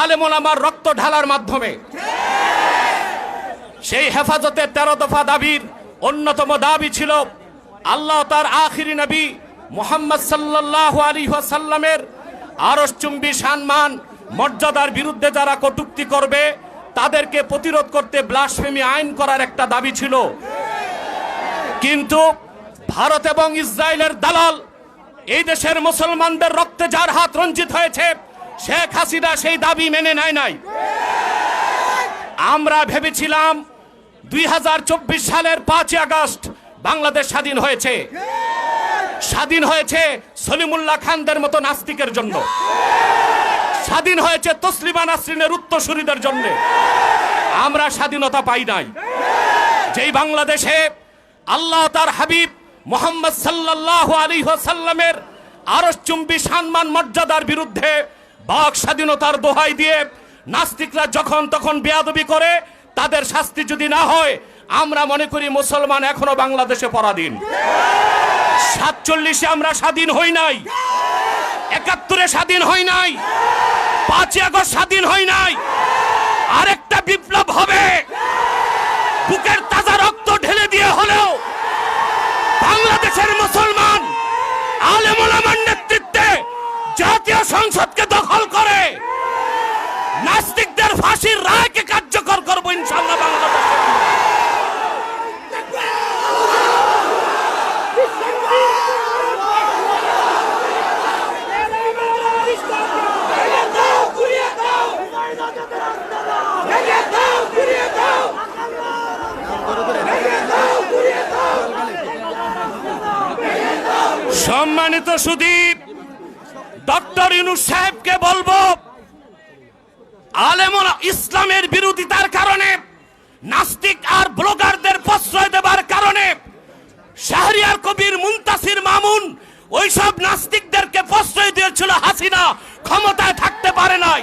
আলেমুল আমার রক্ত ঢালার মাধ্যমে। সেই হেফাজতের তেরো দফা দাবির অন্যতম দাবি ছিল, আল্লাহ তার আখিরি নবী মোহাম্মদ সাল্লাহ আলী সাল্লামের আরসচুম্বী সম্মান, মর্যাদার বিরুদ্ধে যারা কটুক্তি করবে, তাদেরকে প্রতিরোধ করতে ব্লাসফেমি আইন করার একটা দাবি ছিল। কিন্তু ভারত এবং ইসরায়েলের দালাল এই দেশের মুসলমানদের রক্তে যার হাত রঞ্জিত হয়েছে শেখ হাসিনা সেই দাবি মেনে নেয় নাই। আমরা ভেবেছিলাম দুই সালের পাঁচই আগস্ট বাংলাদেশ স্বাধীন হয়েছে। স্বাধীন হয়েছে সলিমুল্লাহ খানদের মতো নাস্তিকের জন্য। স্বাধীন হয়েছে তসলিমা নাসরিনের উত্তরসূরিদের জন্য। আমরা স্বাধীনতা পাই নাই। যেই বাংলাদেশে আল্লাহ তার হাবিব মোহাম্মদ সাল্লাহ আলী সাল্লামের আরসচুম্বী সম্মান মর্যাদার বিরুদ্ধে বাক স্বাধীনতার দোহাই দিয়ে নাস্তিকরা যখন তখন বেয়াদবি করে, তাদের শাস্তি যদি না হয়, আমরা মনে করি মুসলমান এখনও বাংলাদেশে পরাধীন। সাতচল্লিশে আমরা স্বাধীন হই নাই। একাত্তরে স্বাধীন হই নাই। পাঁচই আগস্ট স্বাধীন হই নাই। আরেকটা বিপ্লব হবে। বুকের তাজা রক্ত ঢেলে দিয়ে হলেও বাংলাদেশের মুসলমান আলেমুলামার নেতৃত্বে জাতীয় সংসদকে দখল করে। নাস্তিকদের ফাঁসির রায়কে কার্যকর করব ইনশাল্লাহ বাংলাদেশে। সম্মানিত সুদীপ ডক্টর ইনু সাহেবকে বলব আলেমুল ইসলামের বিরোধিতার কারণে নাস্তিক আর ব্লগারদের প্রশ্রয় দেবার কারণে শাহরিয়ার কবির মুন্তাসির মামুন ওইসব নাস্তিকদেরকে প্রশ্রয় দিয়েছিল হাসিনা ক্ষমতায় থাকতে পারে নাই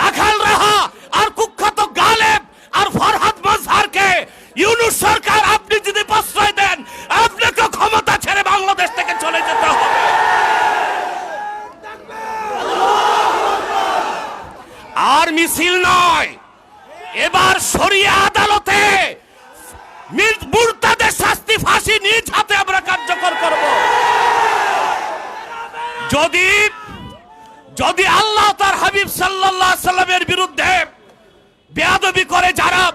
রাখাল রাহা আর কুখ্যাত গালেব আর ফরহাদ মজহারকে ইউনুস সরকার আপনি যদি প্রশ্রয় দেন আপনাকে ক্ষমতা ছেড়ে বাংলাদেশ থেকে চলে যেতে হবে আর মিছিল নয়। এবার সরিয়ে আদালতে মির- মুরতাদের শাস্তি ফাঁসি নিজ হাতে আমরা কার্যকর করব। যদি যদি আল্লাহ তার হাবিব সাল্লাল্লাহ সাল্লামের বিরুদ্ধে বেয়াদবি করে যারা,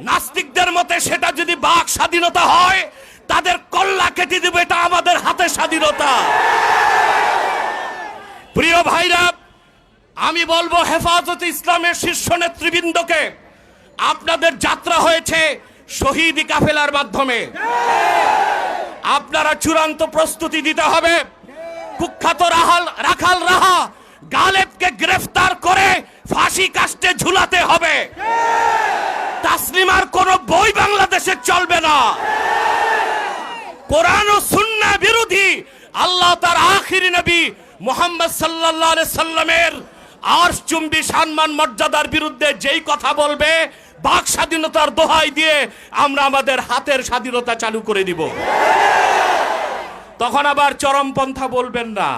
নাস্তিকদের মতে সেটা যদি বাক স্বাধীনতা হয়, তাদের কল্লা কেটে দেবে, এটা আমাদের হাতে স্বাধীনতা। প্রিয় ভাইরা আমি বলব হেফাজত ইসলামের শীর্ষ নেতৃবৃন্দকে, আপনাদের যাত্রা হয়েছে শহীদি কাফেলার মাধ্যমে। আপনারা চূড়ান্ত প্রস্তুতি দিতে হবে। কুখ্যাত রাহাল, রাখাল রাহা গালেবকে গ্রেফতার করে ফাঁসি কাস্টে ঝুলাতে হবে। তাসলিমার কোন বই বাংলাদেশে চলবে না। কোরআন ও সুন্না বিরোধী আল্লাহ তার আখিরি নবী মোহাম্মদ আলাইহি সাল্লামের আর চুম্বি সম্মান মর্যাদার বিরুদ্ধে যেই কথা বলবে, বাক স্বাধীনতার দোহাই দিয়ে আমরা আমাদের হাতের স্বাধীনতা চালু করে দিব। তখন আবার চরমপন্থা বলবেন না।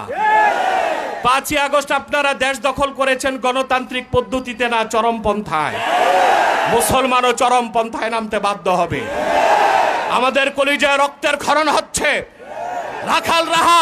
পাঁচই আগস্ট আপনারা দেশ দখল করেছেন গণতান্ত্রিক পদ্ধতিতে না চরমপন্থায়। মুসলমানও চরমপন্থায় নামতে বাধ্য হবে। আমাদের কলিজায় রক্তের ক্ষরণ হচ্ছে। রাখাল রাহা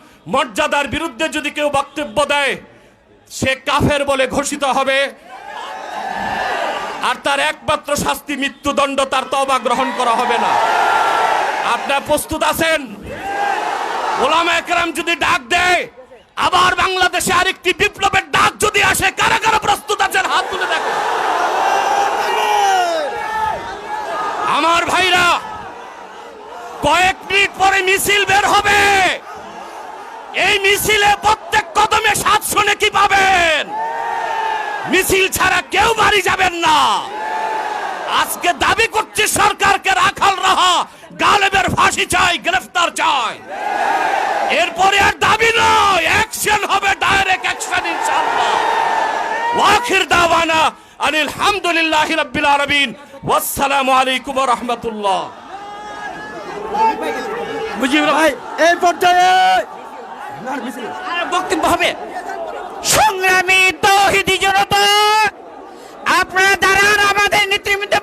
মর্যাদার বিরুদ্ধে যদি কেউ বক্তব্য দেয়, সে কাফের বলে ঘোষিত হবে। আর তার একমাত্র শাস্তি মৃত্যুদণ্ড, তার তবা গ্রহণ করা হবে না। আপনার প্রস্তুত আছেন? ওলামা একরাম যদি ডাক দেয়, আবার বাংলাদেশে আরেকটি বিপ্লবের ডাক যদি আসে কারা কারা প্রস্তুত আছেন, হাত তুলে দেখো আমার ভাইরা, কয়েক মিনিট পরে মিছিল বের হবে। এই মিছিলে প্রত্যেক কদমে সাতশো নাকি পাবেন? মিছিল ছাড়া কেউ বাড়ি যাবেন না। আজকে দাবি করছে সরকারকে রাখাল রাহা গালেবের ফাঁসি চাই, গ্রেফতার চাই। এরপরে আর দাবি নয় অ্যাকশন হবে ডাইরেক্ট অ্যাকশন ইনশাআল্লাহ। ওয়াখির দাওয়ানা আনিল হামদুলিল্লাহি রাব্বিল আলামিন। ওয়াসসালামু আলাইকুম ওয়া রাহমাতুল্লাহ। মুজিবুর ভাই এই পর্যায়ে বক্তব্য হবে। সংগ্রামী তহিদি জনতা আপনারা দাঁড়ান আমাদের নেতৃবৃন্দ